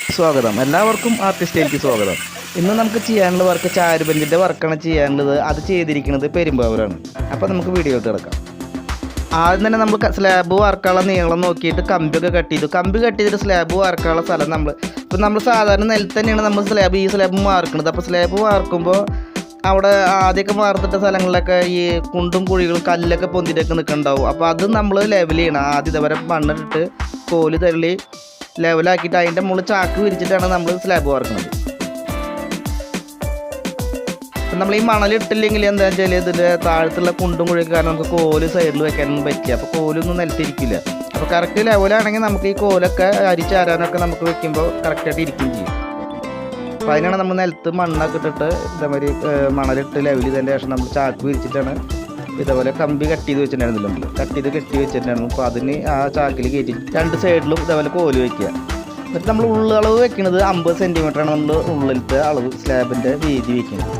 സ്വാഗതം. എല്ലാവർക്കും ആർട്ടിസ്റ്റിലേക്ക് സ്വാഗതം. ഇന്ന് നമുക്ക് ചെയ്യാനുള്ള വർക്ക് ചാരുബഞ്ചിന്റെ വർക്കാണ് ചെയ്യാനുള്ളത്. അത് ചെയ്തിരിക്കുന്നത് പെരുമ്പാവൂരാണ്. അപ്പോൾ നമുക്ക് വീഡിയോ എടുക്കാം ആദ്യം തന്നെ നമ്മൾ സ്ലാബ് വർക്കാനുള്ള നീളം നോക്കിയിട്ട് കമ്പിയൊക്കെ കട്ട് ചെയ്തു. കമ്പി കട്ട് ചെയ്തിട്ട് സ്ലാബ് വർക്കാനുള്ള സ്ഥലം നമ്മൾ ഇപ്പം നമ്മൾ സാധാരണ നിലത്ത് തന്നെയാണ് നമ്മൾ സ്ലാബ് ഈ സ്ലാബ് വാർക്കുന്നത് അപ്പോൾ സ്ലാബ് വാർക്കുമ്പോൾ അവിടെ ആദ്യമൊക്കെ വാർത്തിട്ട സ്ഥലങ്ങളിലൊക്കെ ഈ കുണ്ടും കുഴികളും കല്ലൊക്കെ പൊന്തിട്ടൊക്കെ നിൽക്കുന്നുണ്ടാവും അപ്പോൾ അത് നമ്മൾ ലെവൽ ചെയ്യണം. ആദ്യം ഇതുവരെ മണ്ണിട്ടിട്ട് കോൽ തള്ളി ലെവലാക്കിയിട്ട് അതിന്റെ മുകളിൽ ചാക്ക് വിരിച്ചിട്ടാണ് നമ്മൾ സ്ലാബ് വാർക്കുന്നത് ഇപ്പം നമ്മൾ ഈ മണലിട്ടില്ലെങ്കിൽ എന്താ വെച്ചാൽ ഇതിന്റെ താഴത്തുള്ള കുണ്ടും കുഴിയൊക്കെ കാരണം നമുക്ക് കോൽ സൈഡിൽ വെക്കാനൊന്നും പറ്റില്ല. അപ്പോൾ കോലൊന്നും നിലത്തിരിക്കില്ല. അപ്പോൾ കറക്റ്റ് ലെവലാണെങ്കിൽ നമുക്ക് ഈ കോലൊക്കെ അരിച്ചാരാനൊക്കെ നമുക്ക് വെക്കുമ്പോൾ കറക്റ്റായിട്ട് ഇരിക്കുകയും ചെയ്യും. അപ്പോൾ അതിനാണ് നമ്മൾ നിലത്ത് മണ്ണൊക്കെ ഇട്ടിട്ട് ഇതേമാതിരി മണലിട്ട് ലെവൽ ചെയ്തതിന്റെ ശേഷം നമ്മൾ ചാക്ക് വിരിച്ചിട്ടാണ് ഇതേപോലെ കമ്പി കട്ട് ചെയ്ത് വെച്ചിട്ടുണ്ടായിരുന്നില്ല നമ്മൾ കട്ട് ചെയ്ത് കെട്ടി വെച്ചിട്ടുണ്ടായിരുന്നു. അപ്പോൾ അതിന് ആ ചാക്കിൽ കയറ്റി രണ്ട് സൈഡിലും ഇതേപോലെ കോൽ വെക്കുക. എന്നിട്ട് നമ്മൾ ഉള്ളളവ് വെക്കുന്നത് അമ്പത് സെന്റിമീറ്ററാണ് നമ്മൾ ഉള്ളിലത്തെ അളവ് സ്ലാബിന്റെ വീതി വെക്കുന്നത്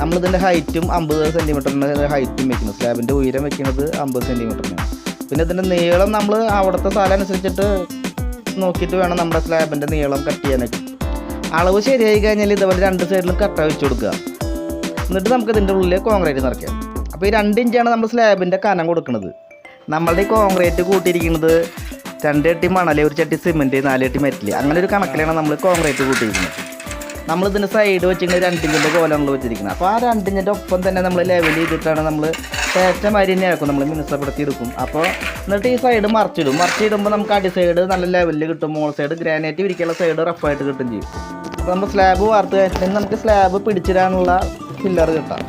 നമ്മളിതിന്റെ ഹൈറ്റും അമ്പത് സെന്റിമീറ്ററിന് ഹൈറ്റും വെക്കുന്നത് സ്ലാബിന്റെ ഉയരം വെക്കുന്നത് അമ്പത് സെന്റിമീറ്ററിനാണ് പിന്നെ ഇതിന്റെ നീളം നമ്മൾ അവിടുത്തെ സ്ഥലം അനുസരിച്ചിട്ട് നോക്കിയിട്ട് വേണം നമ്മുടെ സ്ലാബിന്റെ നീളം കട്ട് ചെയ്യാനൊക്കെ അളവ് ശരിയായി കഴിഞ്ഞാൽ ഇതേപോലെ രണ്ട് സൈഡിലും കട്ട വെച്ച് കൊടുക്കുക. എന്നിട്ട് നമുക്ക് ഇതിന്റെ ഉള്ളിൽ കോൺക്രീറ്റ് നിറയ്ക്കാം. അപ്പോൾ ഈ രണ്ട് ഇഞ്ചാണ് നമ്മൾ സ്ലാബിന്റെ കനം കൊടുക്കുന്നത് നമ്മളുടെ ഈ കോൺക്രീറ്റ് കൂട്ടിയിരിക്കുന്നത് രണ്ട് ചട്ടി മണൽ ഒരു ചട്ടി സിമെന്റ് നാല് ചട്ടി മെറ്റൽ അങ്ങനെ ഒരു കണക്കിലാണ് നമ്മൾ കോൺക്രീറ്റ് കൂട്ടിയിരിക്കുന്നത്. നമ്മൾ ഇതിന്റെ സൈഡ് വെച്ചിങ്ങനെ രണ്ടിഞ്ചിന്റെ കോലാണല്ലോ വെച്ചിരിക്കുന്നത്. അപ്പോൾ ആ രണ്ടിഞ്ചിന്റെ ഒപ്പം തന്നെ നമ്മൾ ലെവൽ ചെയ്തിട്ടാണ് നമ്മൾ തേച്ച മാതിരി തന്നെ ആക്കും നമ്മൾ മിനുസപ്പെടുത്തി എടുക്കും. അപ്പോൾ എന്നിട്ട് ഈ സൈഡ് മറിച്ചിടും. മറിച്ചിടുമ്പോൾ നമുക്ക് അടി സൈഡ് നല്ല ലെവലിൽ കിട്ടും. മോൾ സൈഡ് ഗ്രാനൈറ്റ് വിരിക്കാനുള്ള സൈഡ് റഫായിട്ട് കിട്ടും ചെയ്യും. അപ്പോൾ നമ്മൾ സ്ലാബ് വാർത്ത് കഴിഞ്ഞിട്ടുണ്ടെങ്കിൽ നമുക്ക് സ്ലാബ് പിടിച്ചിടാനുള്ള ഫില്ലർ കെട്ടാം.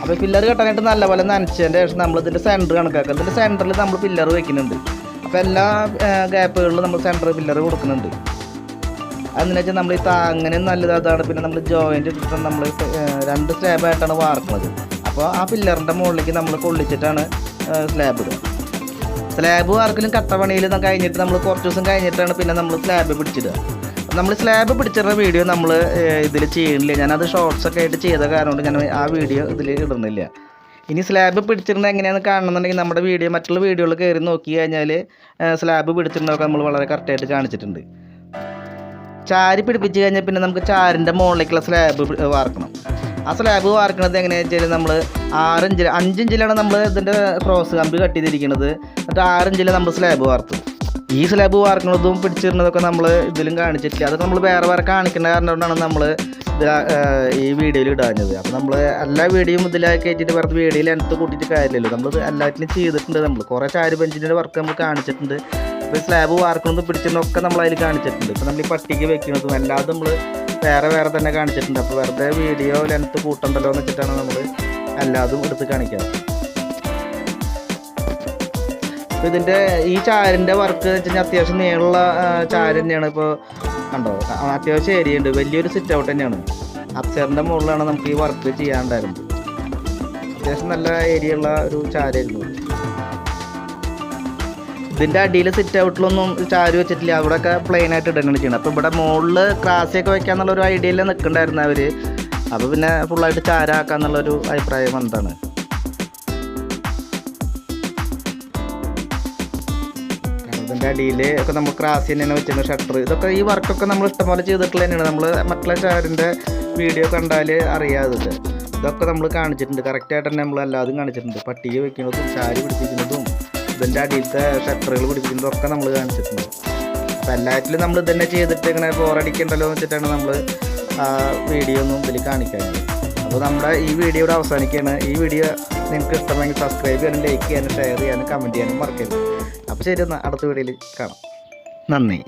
അപ്പോൾ പില്ലർ കെട്ടാനായിട്ട് നല്ലപോലെ നനച്ചതിന്റെ ശേഷം നമ്മൾ ഇതിന്റെ സെന്റർ കണക്കാക്കുക ഇതിന്റെ സെന്ററിൽ നമ്മൾ പില്ലർ വെക്കുന്നുണ്ട്. അപ്പോൾ എല്ലാ ഗ്യാപ്പുകളിലും നമ്മൾ സെന്റർ പില്ലർ കൊടുക്കുന്നുണ്ട്. അതെന്ന് വെച്ചാൽ നമ്മൾ ഈ താങ്ങനെ നല്ലത് അതാണ്. പിന്നെ നമ്മൾ ജോയിന്റ് ഇട്ടിട്ട് നമ്മൾ രണ്ട് സ്ലാബായിട്ടാണ് വാർക്കുന്നത് അപ്പോൾ ആ പില്ലറിന്റെ മുകളിലേക്ക് നമ്മൾ കൊള്ളിച്ചിട്ടാണ് സ്ലാബ് ഇടുക. സ്ലാബ് വാർക്കലും കട്ടപ്പണിയിലും കഴിഞ്ഞിട്ട് നമ്മൾ കുറച്ച് ദിവസം കഴിഞ്ഞിട്ടാണ് പിന്നെ നമ്മൾ സ്ലാബ് പിടിച്ചിടുക. നമ്മൾ സ്ലാബ് പിടിച്ചിരുന്ന വീഡിയോ നമ്മൾ ഇതിൽ ചെയ്യണില്ല. ഞാനത് ഷോർട്സ് ഒക്കെ ആയിട്ട് ചെയ്ത കാരണം കൊണ്ട് ഞാൻ ആ വീഡിയോ ഇതിൽ ഇടുന്നില്ല. ഇനി സ്ലാബ് പിടിച്ചിരുന്നത് എങ്ങനെയാണെന്ന് കാണണമെന്നുണ്ടെങ്കിൽ നമ്മുടെ വീഡിയോ മറ്റുള്ള വീഡിയോകൾ കയറി നോക്കി കഴിഞ്ഞാൽ സ്ലാബ് പിടിച്ചിരുന്നതൊക്കെ നമ്മൾ വളരെ കറക്റ്റായിട്ട് കാണിച്ചിട്ടുണ്ട്. ചാരി പിടിപ്പിച്ച് കഴിഞ്ഞാൽ പിന്നെ നമുക്ക് ചാരിന്റെ മുകളിലേക്കുള്ള സ്ലാബ് വാർക്കണം. ആ സ്ലാബ് വാർക്കണത് എങ്ങനെയാണെന്ന് വെച്ചാൽ നമ്മൾ ആറിഞ്ചിൽ അഞ്ചിഞ്ചിലാണ് നമ്മൾ ഇതിന്റെ ക്രോസ് കമ്പി കട്ട് ചെയ്തിരിക്കുന്നത് എന്നിട്ട് ആറിഞ്ചിൽ നമ്മൾ സ്ലാബ് വാർത്തു. ഈ സ്ലാബ് വാർക്കുന്നതും പിടിച്ചിരുന്നതൊക്കെ നമ്മൾ ഇതിലും കാണിച്ചിട്ടില്ല. അതൊക്കെ നമ്മൾ വേറെ വേറെ കാണിക്കുന്ന കാരണം കൊണ്ടാണ് നമ്മൾ ഈ വീഡിയോയിൽ ഇടാഞ്ഞത്. അപ്പോൾ നമ്മൾ എല്ലാ വീഡിയോയും ഇതിലാക്കി കയറ്റിയിട്ട് വെറുതെ വീഡിയോയിൽ എടുത്ത് കൂട്ടിയിട്ട് കാര്യമില്ലല്ലോ. നമ്മൾ എല്ലാറ്റിലും ചെയ്തിട്ടുണ്ട് നമ്മൾ കുറേ ചാരു ബെഞ്ചിന്റെ വർക്ക് നമ്മൾ കാണിച്ചിട്ടുണ്ട്. ഇപ്പോൾ സ്ലാബ് വാർക്കുന്നതും പിടിച്ചിരുന്നൊക്കെ നമ്മൾ അതിൽ കാണിച്ചിട്ടുണ്ട്. ഇപ്പോൾ നമ്മൾ ഈ പട്ടിക വെക്കുന്നതും അല്ലാതെ നമ്മൾ വേറെ വേറെ തന്നെ കാണിച്ചിട്ടുണ്ട്. അപ്പോൾ വെറുതെ വീഡിയോ ലെങ്ത്ത് കൂട്ടണ്ടല്ലോ എന്ന് വെച്ചിട്ടാണ് നമ്മൾ എല്ലാതും എടുത്ത് കാണിക്കാറ്. അപ്പോൾ ഇതിന്റെ ഈ ചാരിന്റെ വർക്ക് വെച്ച് കഴിഞ്ഞാൽ അത്യാവശ്യം നീളമുള്ള ചാര് തന്നെയാണ്. ഇപ്പോൾ കണ്ടോ? അത്യാവശ്യം ഏരിയ ഉണ്ട്. വലിയൊരു സിറ്റ് ഔട്ട് തന്നെയാണ്. അപ്സറിന്റെ മുകളിലാണ് നമുക്ക് ഈ വർക്ക് ചെയ്യാണ്ടായിരുന്നത് അത്യാവശ്യം നല്ല ഏരിയ ഉള്ള ഒരു ചാരായിരുന്നു ഇത്. ഇതിന്റെ അടിയിൽ സിറ്റ് ഔട്ടിലൊന്നും ചാരി വെച്ചിട്ടില്ല. അവിടെയൊക്കെ പ്ലെയിൻ ആയിട്ട് ഇടുകയാണ് ചെയ്യണം. അപ്പോൾ ഇവിടെ മുകളിൽ ക്രാസിയൊക്കെ വെക്കാന്നുള്ള ഒരു ഐഡിയയിൽ നിൽക്കണ്ടായിരുന്നു അവർ അപ്പോൾ പിന്നെ ഫുള്ളായിട്ട് ചാരാക്കാന്നുള്ളൊരു അഭിപ്രായം വന്നതാണ്. ഇതിന്റെ അടിയിൽ ഒക്കെ നമ്മൾ ക്രാസ് തന്നെയാണ് വെച്ചിരുന്നത് ഷട്ടർ ഇതൊക്കെ ഈ വർക്കൊക്കെ നമ്മൾ ഇഷ്ടംപോലെ ചെയ്തിട്ടുള്ള തന്നെയാണ് നമ്മൾ മറ്റുള്ള ചാരിന്റെ വീഡിയോ കണ്ടാൽ അറിയാതെ ഇതൊക്കെ നമ്മൾ കാണിച്ചിട്ടുണ്ട്. കറക്റ്റായിട്ട് തന്നെ നമ്മൾ എല്ലാതും കാണിച്ചിട്ടുണ്ട്. പട്ടിക വെക്കുന്നതും ചാരി പിടിപ്പിക്കുന്നതും ഇതിന്റെ അടിയിലത്തെ ഷട്ടറുകൾ പിടിപ്പിക്കുന്നതും ഒക്കെ നമ്മൾ കാണിച്ചിട്ടുണ്ട്. അപ്പോൾ എല്ലാറ്റിലും നമ്മൾ ഇതന്നെ ചെയ്തിട്ട് ഇങ്ങനെ ബോറടിക്കണ്ടല്ലോ എന്ന് വെച്ചിട്ടാണ് നമ്മൾ വീഡിയോ ഒന്നും ഇതിൽ കാണിക്കാൻ അപ്പോൾ നമ്മുടെ ഈ വീഡിയോ ഇവിടെ അവസാനിക്കുകയാണ്. ഈ വീഡിയോ നിങ്ങൾക്ക് ഇഷ്ടമെങ്കിൽ സബ്സ്ക്രൈബ് ചെയ്യാനും ലൈക്ക് ചെയ്യാനും ഷെയർ ചെയ്യാനും കമന്റ് ചെയ്യാനും മറക്കരുത്. അപ്പോൾ ശരി എന്നാൽ അടുത്ത വീഡിയോയിൽ കാണാം. നന്ദി.